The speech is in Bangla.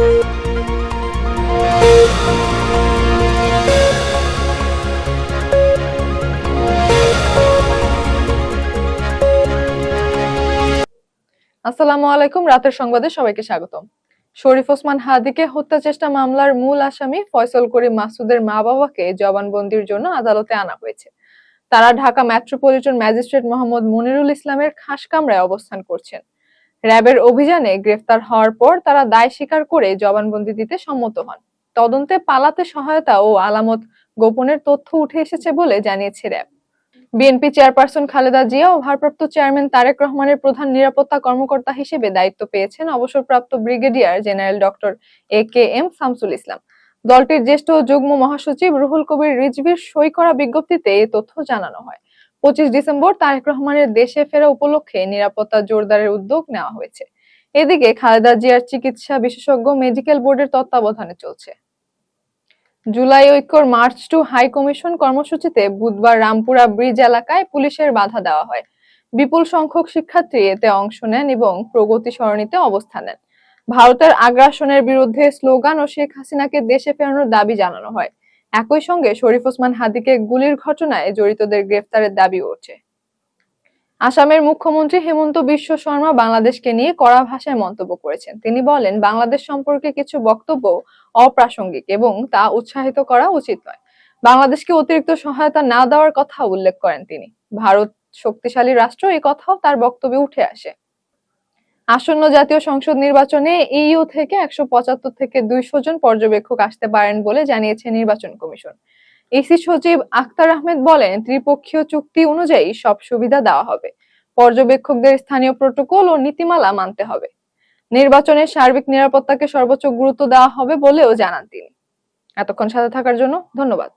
আসসালামু আলাইকুম, রাতের সংবাদে সবাইকে স্বাগতম। শরীফ ওসমান হাদিকে হত্যা চেষ্টা মামলার মূল আসামি ফয়সল করিম মাসুদের মা বাবাকে জবানবন্দির জন্য আদালতে আনা হয়েছে। তারা ঢাকা মেট্রোপলিটন ম্যাজিস্ট্রেট মোহাম্মদ মনিরুল ইসলামের খাস কামরায় অবস্থান করছেন। র্যাবের অভিযানে গ্রেফতার হওয়ার পর তারা দায় স্বীকার করে জবানবন্দি দিতে সম্মত হন। তদন্তে পালাতে সহায়তা ও আলামত গোপনের তথ্য উঠে এসেছে বলে জানিয়েছে RAB. BNP chairperson Khaleda Zia ও ভারপ্রাপ্ত চেয়ারম্যান তারেক রহমানের প্রধান নিরাপত্তা কর্মকর্তা হিসেবে দায়িত্ব পেয়েছেন অবসরপ্রাপ্ত brigadier general doctor A K M Shamsul Islam. দলটির জ্যেষ্ঠ যুগ্ম মহাসচিব রুহুল কবির রিজভির সই করা বিজ্ঞপ্তিতে এই তথ্য জানানো হয়। পঁচিশ ডিসেম্বর তারেক রহমানের দেশে ফেরা উপলক্ষে নিরাপত্তা জোরদারের উদ্যোগ নেওয়া হয়েছে। এদিকে খালেদা জিয়ার চিকিৎসা বিশেষজ্ঞ মেডিকেল বোর্ডের তত্ত্বাবধানে চলছে। জুলাই ঐক্যর মার্চ টু হাই কমিশন কর্মসূচিতে বুধবার রামপুরা ব্রিজ এলাকায় পুলিশের বাধা দেওয়া হয়। বিপুল সংখ্যক শিক্ষার্থী এতে অংশ নেন এবং প্রগতি সরণিতে অবস্থান নেন। ভারতের আগ্রাসনের বিরুদ্ধে স্লোগান ও শেখ হাসিনাকে দেশে ফেরানোর দাবি জানানো হয়। একই সঙ্গে শরীফ ওসমান হাদিকে গুলির ঘটনায় জড়িতদের গ্রেফতারের দাবি উঠছে। আসামের মুখ্যমন্ত্রী হেমন্ত বিশ্ব শর্মা বাংলাদেশকে নিয়ে কড়া ভাষায় মন্তব্য করেছেন। তিনি বলেন, বাংলাদেশ সম্পর্কে কিছু বক্তব্য অপ্রাসঙ্গিক এবং তা উৎসাহিত করা উচিত নয়। বাংলাদেশকে অতিরিক্ত সহায়তা না দেওয়ার কথা উল্লেখ করেন তিনি। ভারত শক্তিশালী রাষ্ট্র, এই কথাও তার বক্তব্যে উঠে আসে। আসন্ন জাতীয় সংসদ নির্বাচনে ইইউ থেকে একশো পঁচাত্তর থেকে দুইশো জন পর্যবেক্ষক আসতে পারেন বলে জানিয়েছে নির্বাচন কমিশন। ইসি সচিব আখতার আহমেদ বলেন, ত্রিপক্ষীয় চুক্তি অনুযায়ী সব সুবিধা দেওয়া হবে। পর্যবেক্ষকদের স্থানীয় প্রোটোকল ও নীতিমালা মানতে হবে। নির্বাচনের সার্বিক নিরাপত্তাকে সর্বোচ্চ গুরুত্ব দেওয়া হবে বলেও জানান তিনি। এতক্ষণ সাথে থাকার জন্য ধন্যবাদ।